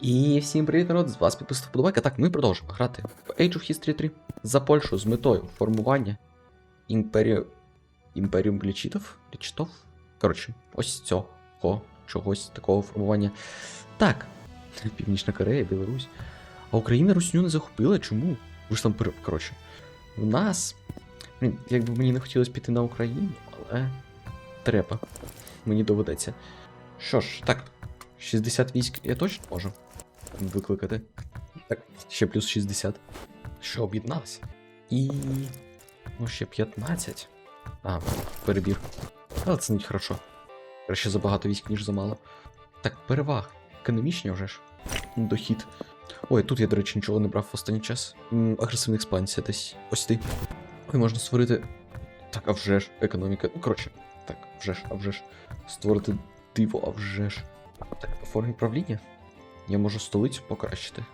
І всім привіт, народ! З вас підписав вподобайка. Так, ми продовжимо грати в Age of History 3 за Польщу з метою формування імперію... імперіум лічитов? Лічитов? Коротше, ось цього чогось такого формування. Так, Північна Корея, Білорусь. А Україна Русню не захопила? Чому? Ви ж там. Коротше. В нас. Блін, якби мені не хотілося піти на Україну, але треба. Мені доведеться. Що ж, так, 60 військ я точно можу викликати. Так, ще плюс 60. Що об'єдналися? І. Ну, ще 15. А, перебір. Але це не хорошо. Краще забагато військ, ніж замало. Так, переваг. Економічні вже ж. Дохід. Ой, тут я, до речі, нічого не брав в останній час. Агресивна експансія десь. Ось ти. Ой, можна створити. Так, а вже ж, економіка. Ну, коротше, так, вже ж, а вже ж. Створити диво, а вже ж. Так, по формі правління. Я можу столицю покращити.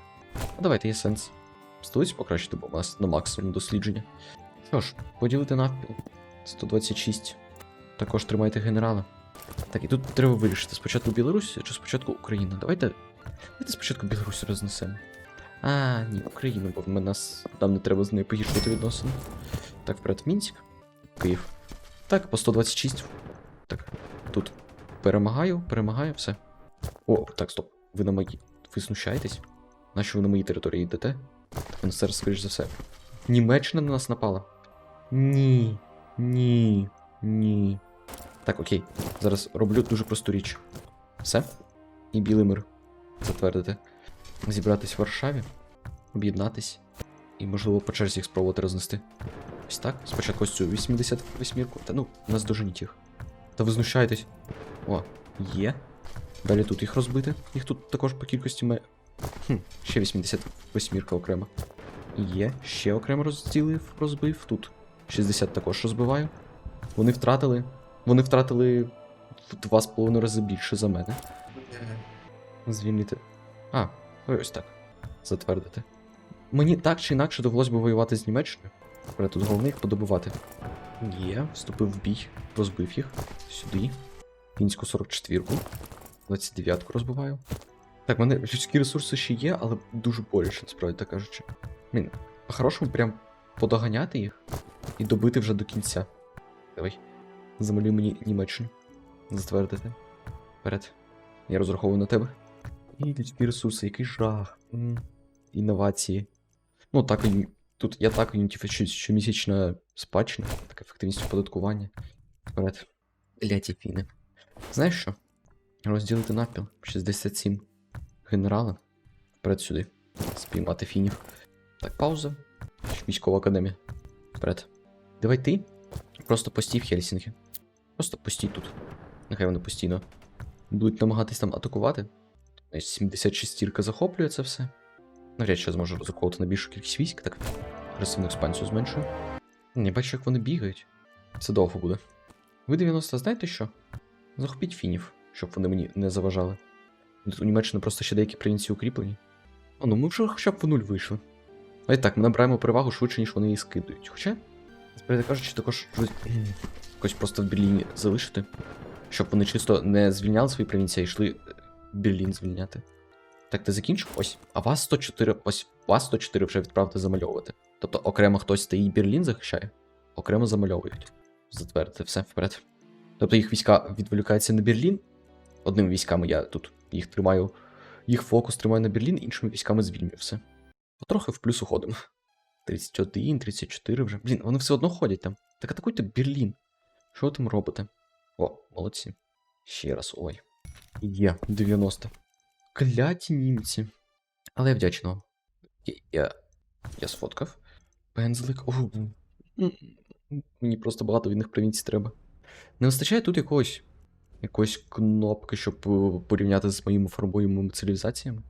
Давайте є сенс. Столицю покращити, бо у нас на максимум дослідження. Що ж, поділити навпіл. 126. Також тримайте генерала. Так, і тут треба вирішити спочатку Білорусь чи спочатку Україна. Давайте. Давайте спочатку Білорусь рознесемо. А, ні, Україну, бо в нас нам не треба з нею погіршувати відносини. Так, вперед, Мінськ. Київ. Так, по 126. Так, тут перемагаю, перемагаю, все. О, так, стоп. Ви на мої. Ви знущаєтесь? Нащо ви на моїй території йдете? Ви зараз, скоріш за все. Німеччина на нас напала. Ні. Ні. Ні. Так, окей. Зараз роблю дуже просту річ. Все. І білий мир. Затвердити. Зібратись в Варшаві, об'єднатись. І, можливо, по черзі їх спробувати рознести. Ось так. Спочатку ось цю 88-ку. Та ну, нас доженіть їх. Та ви знущаєтесь. О, є. Далі тут їх розбити. Їх тут також по кількості має. Хм, ще 88 окремо. Є, ще окремо розділив, розбив. Тут 60 також розбиваю. Вони втратили. Вони втратили в два з половиною рази більше за мене. Звільнити. А, ось так. Затвердити. Мені так чи інакше довелось би воювати з Німеччиною. Але тут головне їх подобувати. Є, вступив в бій, розбив їх. Сюди. Фінську 44-ку. 29-ку розбиваю. Так, в мене людські ресурси ще є, але дуже боляче, насправді так кажучи. Блін, по-хорошому прям подоганяти їх і добити вже до кінця. Давай. Замалюй мені Німеччину. Затвердити. Вперед. Я розраховую на тебе. І людські ресурси, який жах. Інновації. Ну, так і тут я так юнітифічую щомісячна спадщина, так ефективність оподаткування. Вперед. Ляті фіни. Знаєш що? Розділити напіл. 67. Генерала. Вперед сюди. Спіймати фінів. Так, пауза. Військова академія. Вперед. Давай ти. Просто постій в Хельсінкі. Просто постій тут. Нехай вони постійно будуть намагатись там атакувати. 76 стірка захоплює це все. Навряд чи я зможу розраховувати на більшу кількість військ, так. Агресивну експансію зменшую. Не бачу, як вони бігають. Це довго буде. Ви 90 знаєте що? Захопіть фінів, щоб вони мені не заважали. Тут у Німеччини просто ще деякі провінції укріплені. О, ну ми вже хоча б в нуль вийшли. А і так, ми набираємо перевагу швидше, ніж вони її скидують. Хоча, насправді кажучи, також якось просто в Берліні залишити, щоб вони чисто не звільняли свої провінції, а йшли е, Берлін звільняти. Так, ти закінчив? Ось. А вас 104, ось вас 104 вже відправити замальовувати. Тобто окремо хтось стоїть Берлін захищає, окремо замальовують. Затвердити все вперед. Тобто їх війська відволікаються на Берлін. Одними військами я тут їх тримаю, їх фокус тримаю на Берлін, іншими військами звільнюю все. Потрохи в плюс уходимо. 31, 34 вже. Блін, вони все одно ходять там. Так атакуйте Берлін. Що ви там робите? О, молодці. Ще раз, ой. Є, 90. Кляті німці. Але я вдячний. Я, я, я сфоткав. Пензлик. О, мені просто багато від них провінцій треба. Не вистачає тут якогось. Якоїсь кнопки, щоб е, порівняти з моїми формуємими цивілізаціями.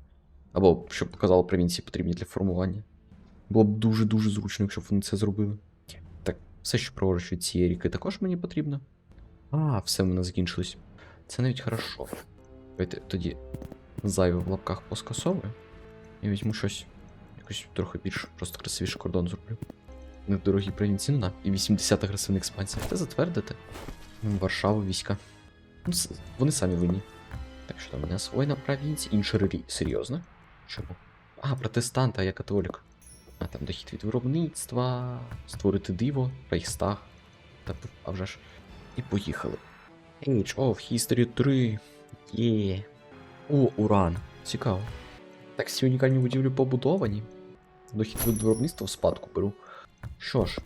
Або щоб показало провінції потрібні для формування. Було б дуже-дуже зручно, якщо б вони це зробили. Так, все, що праворуч цієї ріки, також мені потрібно. А, все в мене закінчилось. Це навіть хорошо. Давайте тоді зайве в лапках поскасовую. І візьму щось якось трохи більш просто красивіший кордон зроблю. Недорогі провінції, ну на, і 80 агресивних експансій. Це затвердити. Варшаву війська. Вони самі винні. Так що там у нас воїна провінції, інші релігії. Серйозно? Чому? А, протестант, а я католік. А там дохід від виробництва, створити диво, рейхстаг. Та а вже ж. І поїхали. Age of History 3. Є. О, уран. Цікаво. Так, всі унікальні будівлі побудовані. Дохід від виробництва в спадку беру. Що ж,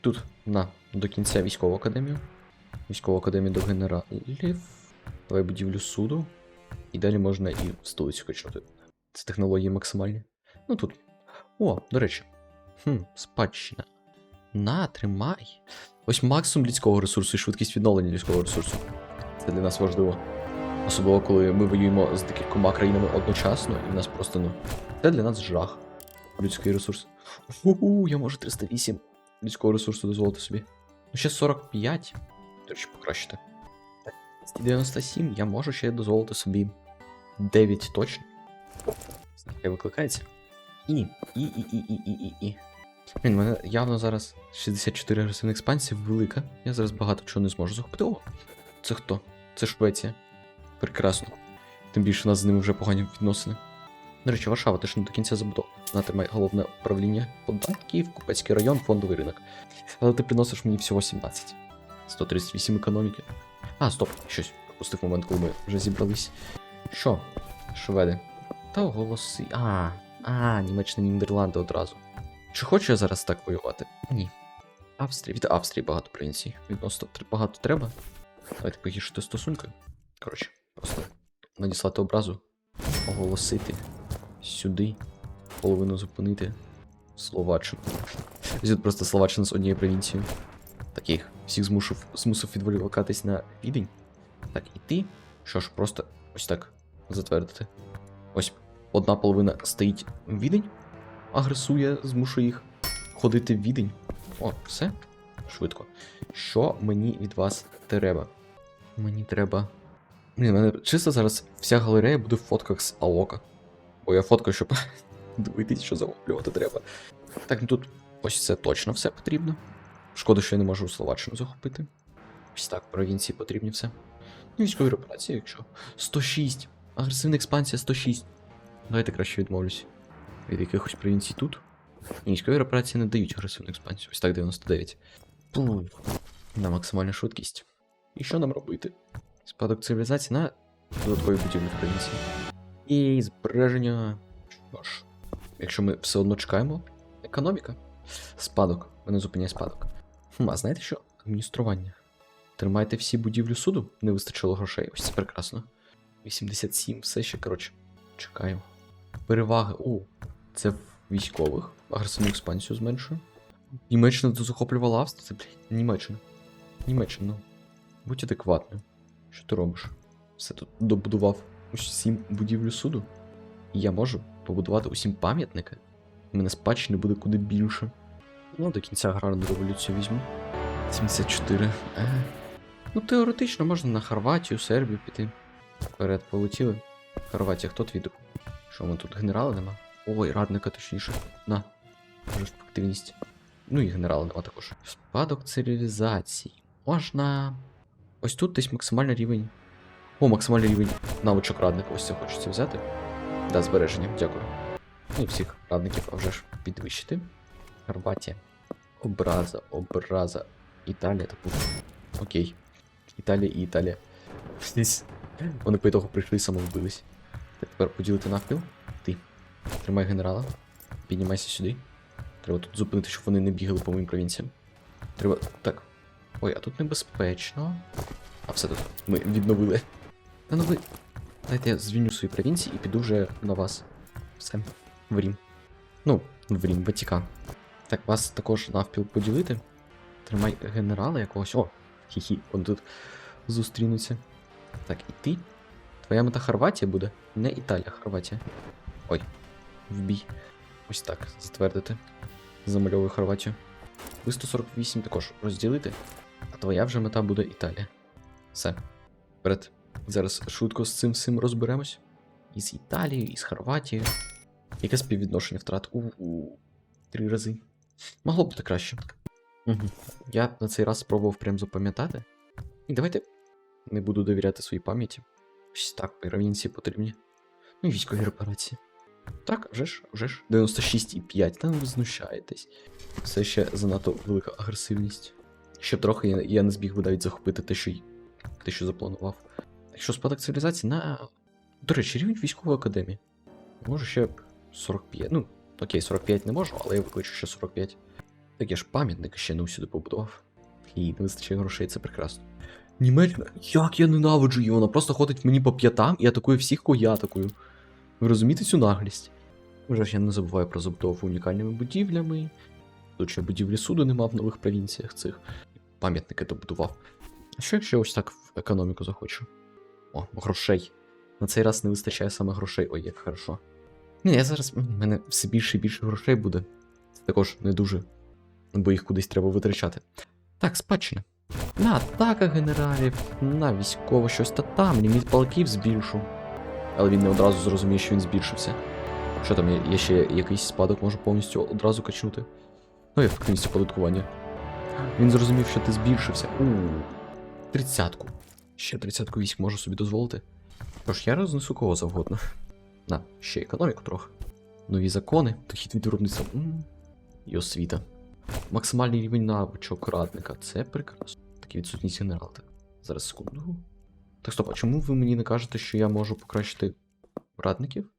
тут на до кінця військову академію. Військову академію до генералів. Давай будівлю суду. І далі можна і столицю качнути. Це технології максимальні. Ну тут. О, до речі. Хм, спадщина. На, тримай. Ось максимум людського ресурсу і швидкість відновлення людського ресурсу. Це для нас важливо. Особливо, коли ми воюємо з декількома країнами одночасно, і в нас просто, ну. Це для нас жах. Людський ресурс. Уху, я можу 308 людського ресурсу дозволити собі. Ну, ще 45. До покращити. 297 я можу ще дозволити собі 9 точно. Хай викликається. І, і, і, і, і, і, і, і. Блін, мене явно зараз 64 агресивних експансії велика. Я зараз багато чого не зможу захопити. О! Це хто? Це Швеція. Прекрасно. Тим більше у нас з ними вже погані відносини. До речі, Варшава теж не до кінця забудов. Вона тримає головне управління податків, Купецький район, фондовий ринок. Але ти приносиш мені всього 17. 138 економіки. А, стоп, щось. Пропустив момент, коли ми вже зібрались. Що? Шведи. Та голоси. А, а, Німеччина, Нідерланди одразу. Чи хочу я зараз так воювати? Ні. Австрія. Від Австрії багато провінцій. Відносно багато треба. Давайте погіршити стосунки. Коротше, просто надіслати образу, оголосити сюди, половину зупинити. Словаччину. Звідти просто Словаччина з однією провінцією. Таких всіх змусив, змусив відволікатись на відень. Так, і ти. Що ж, просто ось так затвердити. Ось одна половина стоїть в відень, агресує, змушує їх ходити в відень. О, все. Швидко. Що мені від вас треба? Мені треба. В мене чисто зараз вся галерея буде в фотках з Аока. Бо я фоткаю, щоб дивитись, що захоплювати треба. Так, ну тут ось це точно все потрібно. Шкода, що я не можу Словаччину захопити. Ось так, провінції потрібні все. Ну, військові операції, якщо. 106. Агресивна експансія 106. Давайте краще відмовлюсь. Від якихось провінцій тут. Ні, військові операції не дають агресивну експансію. Ось так 99. Пу. На максимальну швидкість. І що нам робити? Спадок цивілізації на додаткові будівлі в провінції. І збереження. Що ж, якщо ми все одно чекаємо, економіка. Спадок. Мене зупиняє спадок. Хм, а знаєте що? Адміністрування. Тримайте всі будівлю суду, не вистачило грошей. Ось це прекрасно. 87, все ще, коротше, чекаю. Переваги. О, це в військових. Агресивну експансію зменшую. Німеччина захоплювала Австрію. Це, блядь, Німеччина. Німеччина, ну. Будь адекватним. Що ти робиш? Все тут добудував усім будівлю суду. І я можу побудувати усім пам'ятники. У мене спадщини буде куди більше. Ну, до кінця аграрну революцію візьму. 74. Е. Ну, теоретично можна на Хорватію, Сербію піти. Вперед полетіли. Хорватія, хто твій друг? Що ми тут генерала нема? Ой, радника точніше. На. Можеш активність. Ну і генерала нема також. Спадок цивілізації. Можна. Ось тут десь максимальний рівень. О, максимальний рівень навичок радника. Ось це хочеться взяти. Да, збереження, дякую. Ну і всіх радників, вже ж підвищити. Хорватія. Образа, образа. Італія, типу. Окей. Італія і Італія. Вони по ітогу прийшли і самовбились. Тепер поділити навпіл. Ти. Тримай генерала. Піднімайся сюди. Треба тут зупинити, щоб вони не бігали по моїм провінціям. Треба. Так. Ой, а тут небезпечно. А все тут. Ми відновили. Та ну ви. Дайте я звільню свої провінції і піду вже на вас. Все. В Рім. Ну, в Рім, Ватікан. Так, вас також навпіл поділити. Тримай генерала якогось. О, хі-хі, он тут зустрінуться. Так, і ти. Твоя мета Хорватія буде? Не Італія, Хорватія. Ой, в бій. Ось так, затвердити. Замальовую Хорватію. Ви 148 також розділити. А твоя вже мета буде Італія. Все. Вперед. Зараз швидко з цим всім розберемось. І з Італією, і з Хорватією. Яке співвідношення втрат? У три рази. Могло бути краще. Угу. Я на цей раз спробував прям запам'ятати. І давайте не буду довіряти своїй пам'яті. Ось так, провінції потрібні. Ну і військові репарації. Так, вже ж, вже ж. 96,5. Та ну ви знущаєтесь. Все ще занадто велика агресивність. Ще трохи я, я не зміг би навіть захопити те, що, те, що запланував. Якщо спадок цивілізації на. До речі, рівень військової академії. Може ще 45. Ну, окей, 45 не можу, але я викличу ще 45. Так я ж пам'ятник ще не усюди побудував. І не вистачає грошей, це прекрасно. Німеччина, як я ненавиджу її, вона просто ходить мені по п'ятам і атакує всіх, кого я атакую. Ви розумієте цю наглість? Вже ж я не забуваю про забудову унікальними будівлями. Тут ще будівлі суду нема в нових провінціях цих. Пам'ятники добудував. А що якщо я ось так в економіку захочу? О, грошей. На цей раз не вистачає саме грошей. Ой, як хорошо. Ні, я зараз. в мене все більше і більше грошей буде. Це також не дуже. Бо їх кудись треба витрачати. Так, спадщина. На атака генералів, на військово щось та там, ліміт палків збільшу. Але він не одразу зрозуміє, що він збільшився. Що там, я, я ще якийсь спадок можу повністю одразу качнути. Ну, ефективність оподаткування. Він зрозумів, що ти збільшився. У тридцятку. Ще тридцятку військ можу собі дозволити. Тож я рознесу кого завгодно. На, ще економіку трохи. Нові закони, дохід від виробництва. І освіта. Максимальний рівень навичок радника. Це прекрасно. Такий відсутність генерала. Зараз секунду. Так, стоп, а чому ви мені не кажете, що я можу покращити радників?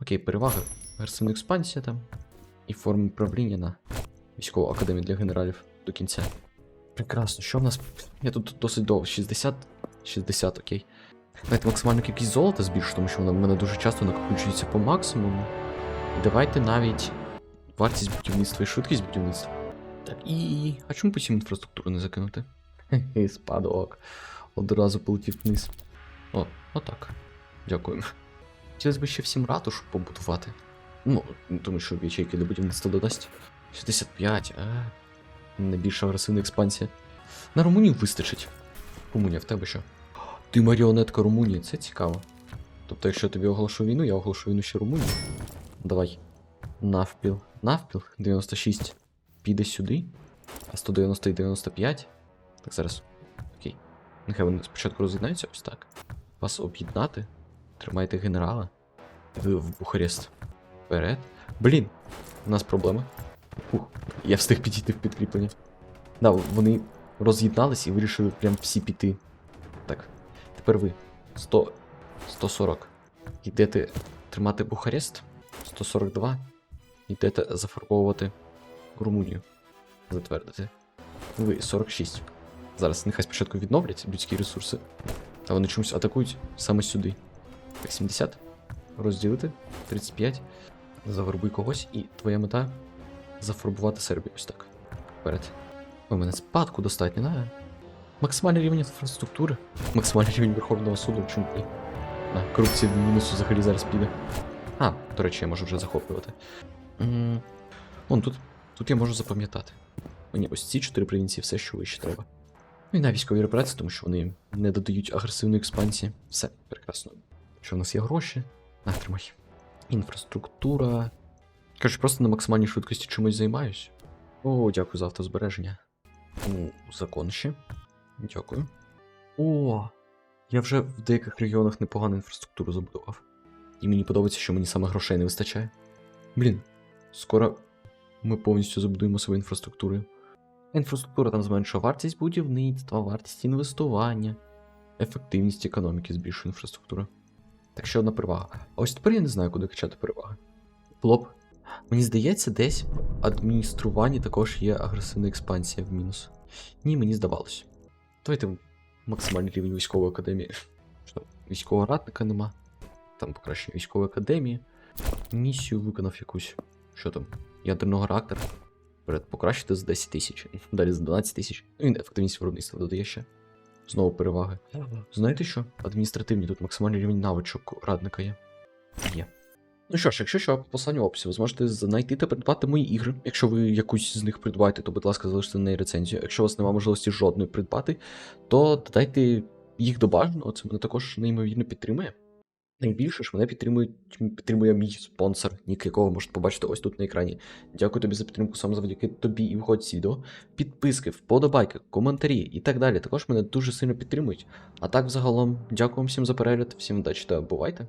Окей, перевага. Агресивна експансія там. І форми правління на військову академію для генералів до кінця. Прекрасно, що в нас. Я тут досить довго. 60. 60, окей. Давайте максимальну кількість золота збільшу, тому що вона в мене дуже часто накопичується по максимуму. Давайте навіть вартість будівництва і швидкість будівництва. Так, і. А чому потім інфраструктуру не закинути? Хе-хе, спадок. Одразу полетів вниз. О, отак. Дякую. Хотілося б ще всім ратушу побудувати. Ну, тому що ячейки для будівництва додасть. 65, а. Найбільша агресивна експансія. На Румунію вистачить. Румунія, в тебе що? Ти маріонетка Румунії, це цікаво. Тобто, якщо тобі оголошу війну, я оголошу війну ще Румунії. Давай. Навпіл. Навпіл. 96. Піде сюди. А 190 і 95. Так, зараз. Окей. Нехай вони спочатку роз'єднаються ось так. Вас об'єднати. Тримайте генерала. Ви в Бухарест. Вперед. Блін, у нас проблеми. Ух, я встиг підійти в підкріплення. Да, вони роз'єднались і вирішили прям всі піти. Так. Тепер ви. 100. 140. Йдете тримати Бухарест. 142. Йдете зафарбовувати Румунію. Затвердити. Ви 46. Зараз нехай спочатку відновлять людські ресурси. А вони чомусь атакують саме сюди. Так, 70. Розділити. 35. Завербуй когось, і твоя мета зафарбувати Сербію ось так. Вперед. У мене спадку достатньо, да? Максимальний рівень інфраструктури. Максимальний рівень Верховного суду, чому ні? А, корупція в мінусу взагалі зараз піде. А, до речі, я можу вже захоплювати. М, Вон тут. Тут я можу запам'ятати. Мені ось ці чотири провінції все, що вище треба. Ну і на військові репарації, тому що вони не додають агресивної експансії. Все, прекрасно. Що в нас є гроші? На, тримай. Інфраструктура. Коротше, просто на максимальній швидкості чимось займаюсь. О, дякую за автозбереження. Ну, закон ще. Дякую. О, я вже в деяких регіонах непогану інфраструктуру забудував. І мені подобається, що мені саме грошей не вистачає. Блін, скоро ми повністю забудуємо свою інфраструктуру. Інфраструктура там зменшує вартість будівництва, вартість інвестування, ефективність економіки збільшує інфраструктура. Так ще одна перевага. А ось тепер я не знаю, куди качати переваги. Було. Мені здається, десь в адмініструванні також є агресивна експансія в мінус. Ні, мені здавалось. Давайте максимальний рівень військової академії. Що, військового радника нема. Там покращення військової академії. Місію виконав якусь. Що там? Ядерного реактора. Вперед, покращити з 10 тисяч. Далі з 12 тисяч. Ну і ефективність виробництва додає ще. Знову переваги. Знаєте що? Адміністративні тут максимальний рівень навичок радника є. Є. Ну що ж, якщо що, по посланню опису, ви зможете знайти та придбати мої ігри. Якщо ви якусь з них придбаєте, то, будь ласка, залиште на неї рецензію. Якщо у вас немає можливості жодної придбати, то додайте їх до бажаного, це мене також неймовірно підтримує. Найбільше ж мене підтримують, підтримує мій спонсор, нік якого можете побачити ось тут на екрані. Дякую тобі за підтримку саме завдяки тобі і виходь відео. Підписки, вподобайки, коментарі і так далі. Також мене дуже сильно підтримують. А так, взагалом, дякую вам всім за перегляд, всім удачі та бувайте.